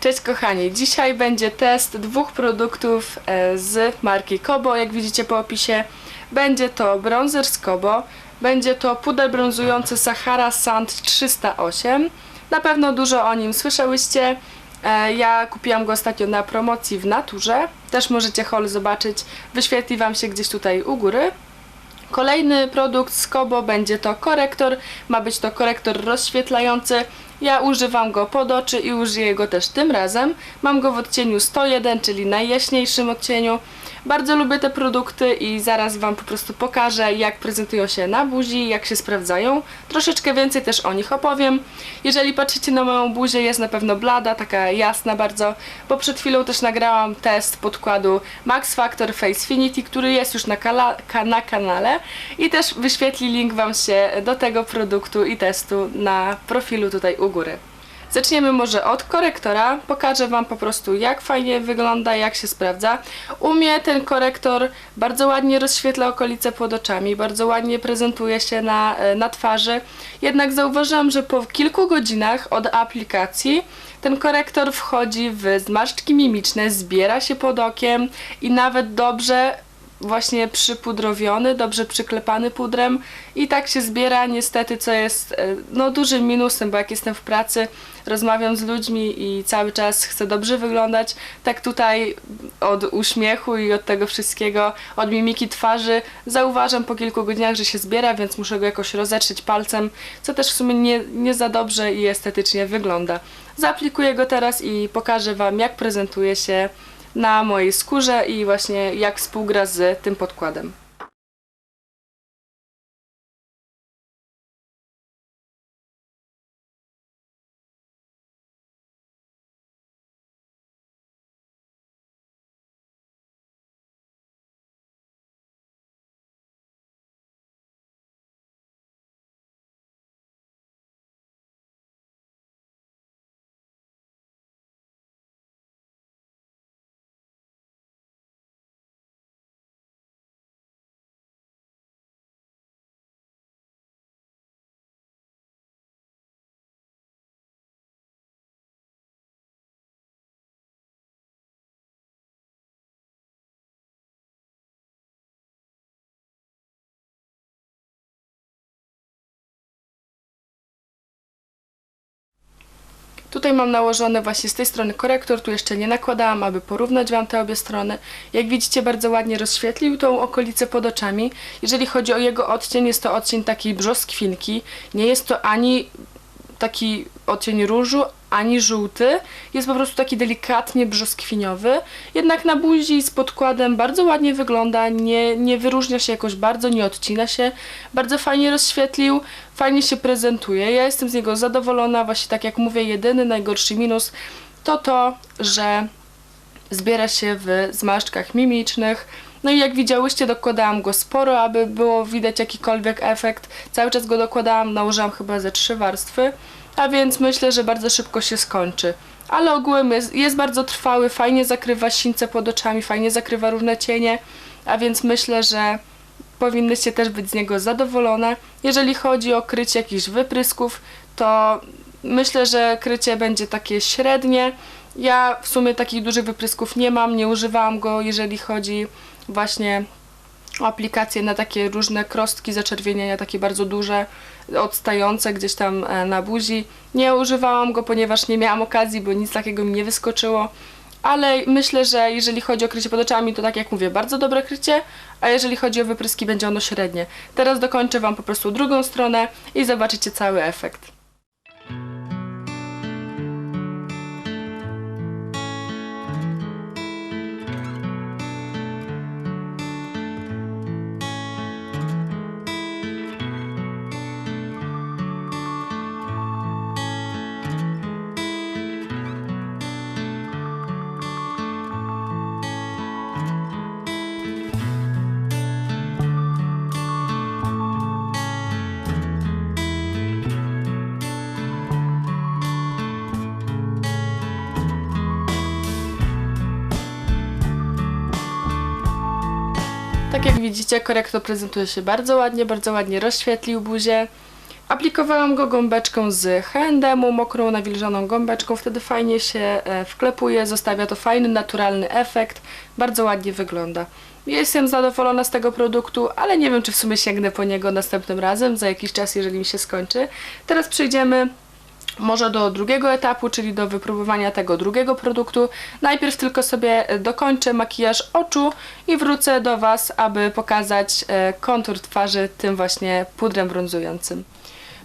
Cześć kochani, dzisiaj będzie test dwóch produktów e, z marki Kobo, jak widzicie po opisie. Będzie to bronzer z Kobo, będzie to puder brązujący Sahara Sand 308. Na pewno dużo o nim słyszałyście. E, Ja kupiłam go ostatnio na promocji w Naturze. Też możecie haul zobaczyć. Wyświetli Wam się gdzieś tutaj u góry. Kolejny produkt z Kobo będzie to korektor. Ma być to korektor rozświetlający. Ja używam go pod oczy i użyję go też tym razem. Mam go w odcieniu 101, czyli najjaśniejszym odcieniu. Bardzo lubię te produkty i zaraz Wam po prostu pokażę, jak prezentują się na buzi, jak się sprawdzają. Troszeczkę więcej też o nich opowiem. Jeżeli patrzycie na moją buzię, jest na pewno blada, taka jasna bardzo, bo przed chwilą też nagrałam test podkładu Max Factor Facefinity, który jest już na, na kanale i też wyświetli link Wam się do tego produktu i testu na profilu tutaj u góry. Zaczniemy może od korektora. Pokażę Wam po prostu jak fajnie wygląda, jak się sprawdza. U mnie ten korektor bardzo ładnie rozświetla okolice pod oczami, bardzo ładnie prezentuje się na, e, na twarzy. Jednak zauważyłam, że po kilku godzinach od aplikacji ten korektor wchodzi w zmarszczki mimiczne, zbiera się pod okiem i nawet dobrze właśnie przypudrowiony, dobrze przyklepany pudrem i tak się zbiera niestety, co jest e, no dużym minusem, bo jak jestem w pracy, rozmawiam z ludźmi i cały czas chcę dobrze wyglądać, tak tutaj od uśmiechu i od tego wszystkiego, od mimiki twarzy zauważam po kilku godzinach, że się zbiera, więc muszę go jakoś rozetrzeć palcem, co też w sumie nie, nie za dobrze i estetycznie wygląda. Zaaplikuję go teraz i pokażę Wam, jak prezentuje się na mojej skórze i właśnie jak współgra z tym podkładem. Tutaj mam nałożony właśnie z tej strony korektor, tu jeszcze nie nakładałam, aby porównać Wam te obie strony. Jak widzicie bardzo ładnie rozświetlił tą okolicę pod oczami. Jeżeli chodzi o jego odcień, jest to odcień takiej brzoskwinki. Nie jest to ani taki odcień różu, ani żółty. Jest po prostu taki delikatnie brzoskwiniowy. Jednak na buzi z podkładem bardzo ładnie wygląda, nie, nie wyróżnia się jakoś bardzo, nie odcina się. Bardzo fajnie rozświetlił, fajnie się prezentuje. Ja jestem z niego zadowolona. Właśnie tak jak mówię, jedyny najgorszy minus to to, że zbiera się w zmarszczkach mimicznych. No i jak widziałyście, dokładałam go sporo, aby było widać jakikolwiek efekt. Cały czas go dokładałam, nałożyłam chyba ze trzy warstwy, a więc myślę, że bardzo szybko się skończy. Ale ogółem jest, jest bardzo trwały, fajnie zakrywa sińce pod oczami, fajnie zakrywa różne cienie, a więc myślę, że powinnyście też być z niego zadowolone. Jeżeli chodzi o krycie jakichś wyprysków, to myślę, że krycie będzie takie średnie. Ja w sumie takich dużych wyprysków nie mam, nie używałam go, jeżeli chodzi właśnie aplikacje na takie różne krostki zaczerwienienia, takie bardzo duże, odstające gdzieś tam e, na buzi. Nie używałam go, ponieważ nie miałam okazji, bo nic takiego mi nie wyskoczyło. Ale myślę, że jeżeli chodzi o krycie pod oczami, to tak jak mówię, bardzo dobre krycie, a jeżeli chodzi o wypryski, będzie ono średnie. Teraz dokończę Wam po prostu drugą stronę i zobaczycie cały efekt. Widzicie, korektor prezentuje się bardzo ładnie, bardzo ładnie rozświetlił buzię. Aplikowałam go gąbeczką z H&M-u, mokrą, nawilżoną gąbeczką, wtedy fajnie się e, wklepuje, zostawia to fajny, naturalny efekt, bardzo ładnie wygląda. Jestem zadowolona z tego produktu, ale nie wiem, czy w sumie sięgnę po niego następnym razem, za jakiś czas, jeżeli mi się skończy. Teraz przejdziemy może do drugiego etapu, czyli do wypróbowania tego drugiego produktu. Najpierw tylko sobie dokończę makijaż oczu i wrócę do Was, aby pokazać e, kontur twarzy tym właśnie pudrem brązującym.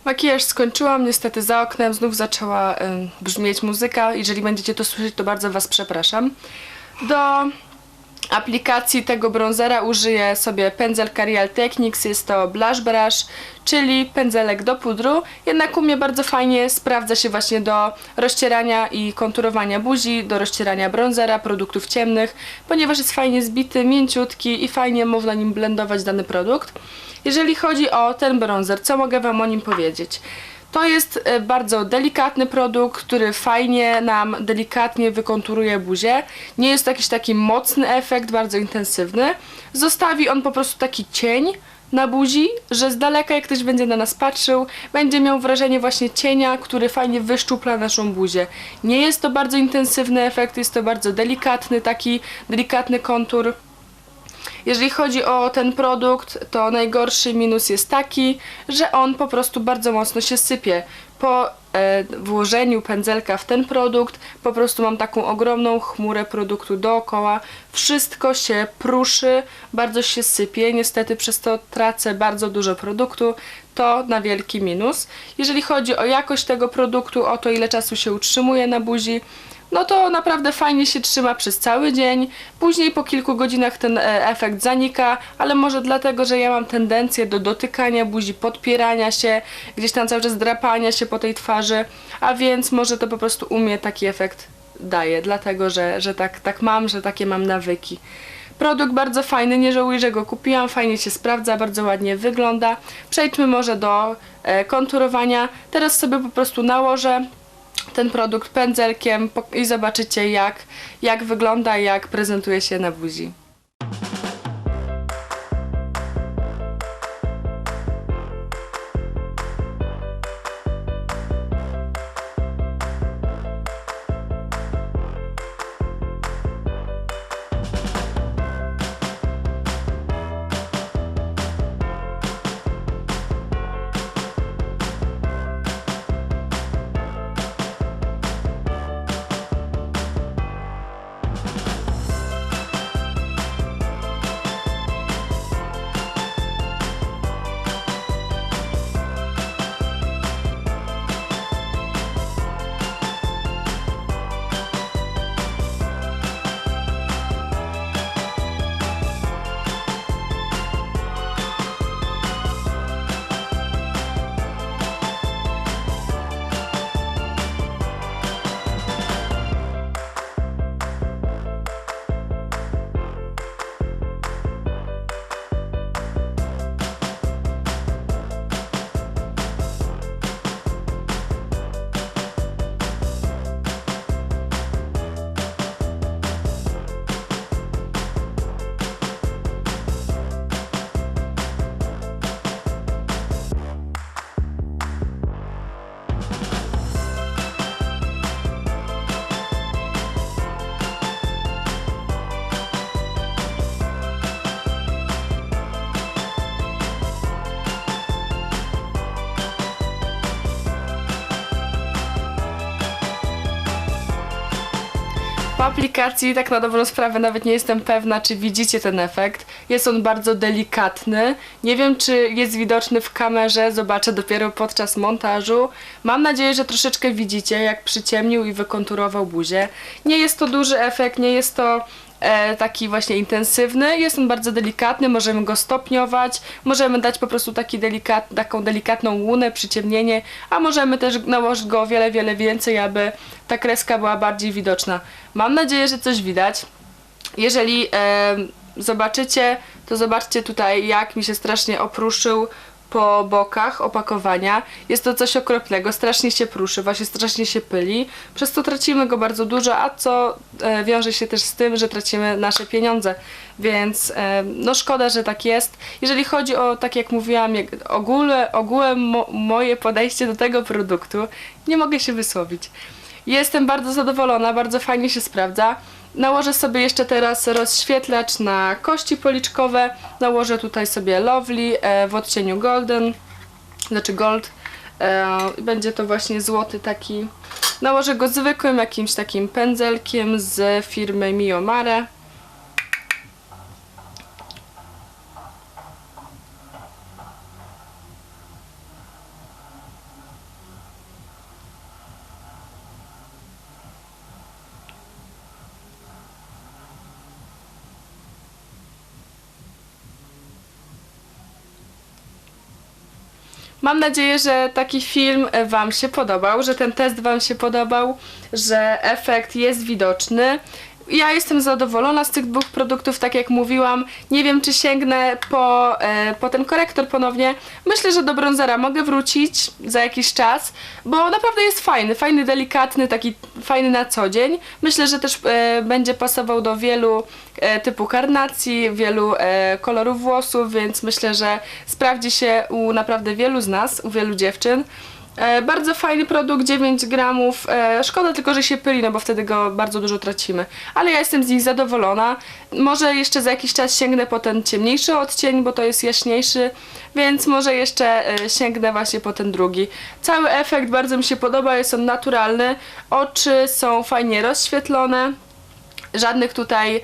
Makijaż skończyłam, niestety za oknem znów zaczęła brzmieć muzyka. Jeżeli będziecie to słyszeć, to bardzo Was przepraszam. Do aplikacji tego bronzera użyję sobie pędzel Carial Techniques, jest to Blush Brush, czyli pędzelek do pudru, jednak u mnie bardzo fajnie sprawdza się właśnie do rozcierania i konturowania buzi, do rozcierania bronzera, produktów ciemnych, ponieważ jest fajnie zbity, mięciutki i fajnie można nim blendować dany produkt. Jeżeli chodzi o ten bronzer, co mogę Wam o nim powiedzieć? To jest e, bardzo delikatny produkt, który fajnie nam delikatnie wykonturuje buzię. Nie jest to jakiś taki mocny efekt, bardzo intensywny. Zostawi on po prostu taki cień na buzi, że z daleka jak ktoś będzie na nas patrzył, będzie miał wrażenie właśnie cienia, który fajnie wyszczupla naszą buzię. Nie jest to bardzo intensywny efekt, jest to bardzo delikatny, taki delikatny kontur. Jeżeli chodzi o ten produkt, to najgorszy minus jest taki, że on po prostu bardzo mocno się sypie. Po e, włożeniu pędzelka w ten produkt, po prostu mam taką ogromną chmurę produktu dookoła. Wszystko się pruszy, bardzo się sypie. Niestety przez to tracę bardzo dużo produktu. To na wielki minus. Jeżeli chodzi o jakość tego produktu, o to ile czasu się utrzymuje na buzi, no to naprawdę fajnie się trzyma przez cały dzień. Później po kilku godzinach ten e, efekt zanika, ale może dlatego, że ja mam tendencję do dotykania buzi, podpierania się, gdzieś tam cały czas drapania się po tej twarzy, a więc może to po prostu u mnie taki efekt daje, dlatego że, że tak, tak mam, że takie mam nawyki. Produkt bardzo fajny, nie żałuję, że go kupiłam, fajnie się sprawdza, bardzo ładnie wygląda. Przejdźmy może do e, konturowania. Teraz sobie po prostu nałożę ten produkt pędzelkiem i zobaczycie jak, jak wygląda, jak prezentuje się na buzi. Po aplikacji, tak na dobrą sprawę, nawet nie jestem pewna, czy widzicie ten efekt. Jest on bardzo delikatny. Nie wiem, czy jest widoczny w kamerze, zobaczę dopiero podczas montażu. Mam nadzieję, że troszeczkę widzicie, jak przyciemnił i wykonturował buzię. Nie jest to duży efekt, nie jest to taki właśnie intensywny. Jest on bardzo delikatny, możemy go stopniować, możemy dać po prostu taki delikat, taką delikatną łunę, przyciemnienie, a możemy też nałożyć go o wiele, wiele więcej, aby ta kreska była bardziej widoczna. Mam nadzieję, że coś widać. Jeżeli e, zobaczycie, to zobaczcie tutaj, jak mi się strasznie opruszył po bokach opakowania. Jest to coś okropnego, strasznie się pruszy, właśnie strasznie się pyli, przez to tracimy go bardzo dużo, a co e, wiąże się też z tym, że tracimy nasze pieniądze. Więc e, no szkoda, że tak jest. Jeżeli chodzi o, tak jak mówiłam, ogóle, ogółem mo, moje podejście do tego produktu, nie mogę się wysłowić. Jestem bardzo zadowolona, bardzo fajnie się sprawdza. Nałożę sobie jeszcze teraz rozświetlacz na kości policzkowe. Nałożę tutaj sobie Lovely e, w odcieniu Golden, znaczy Gold. E, będzie to właśnie złoty taki. Nałożę go zwykłym jakimś takim pędzelkiem z firmy Miomare. Mam nadzieję, że taki film Wam się podobał, że ten test Wam się podobał, że efekt jest widoczny. Ja jestem zadowolona z tych dwóch produktów, tak jak mówiłam. Nie wiem, czy sięgnę po, e, po ten korektor ponownie. Myślę, że do bronzera mogę wrócić za jakiś czas, bo naprawdę jest fajny, fajny, delikatny, taki fajny na co dzień. Myślę, że też e, będzie pasował do wielu e, typu karnacji, wielu e, kolorów włosów, więc myślę, że sprawdzi się u naprawdę wielu z nas, u wielu dziewczyn. E, bardzo fajny produkt, 9 gramów. E, szkoda tylko, że się pyli, no bo wtedy go bardzo dużo tracimy. Ale ja jestem z nich zadowolona. Może jeszcze za jakiś czas sięgnę po ten ciemniejszy odcień, bo to jest jaśniejszy, więc może jeszcze e, sięgnę właśnie po ten drugi. Cały efekt bardzo mi się podoba, jest on naturalny. Oczy są fajnie rozświetlone. Żadnych tutaj,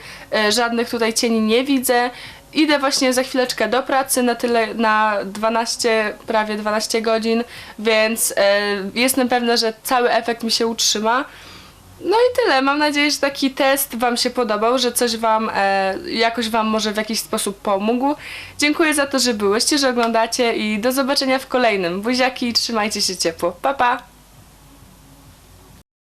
żadnych tutaj cieni nie widzę. Idę właśnie za chwileczkę do pracy na tyle, na 12, prawie 12 godzin, więc e, jestem pewna, że cały efekt mi się utrzyma. No i tyle. Mam nadzieję, że taki test Wam się podobał, że coś Wam, e, jakoś Wam może w jakiś sposób pomógł. Dziękuję za to, że byłyście, że oglądacie i do zobaczenia w kolejnym. Buziaki trzymajcie się ciepło. Pa, pa!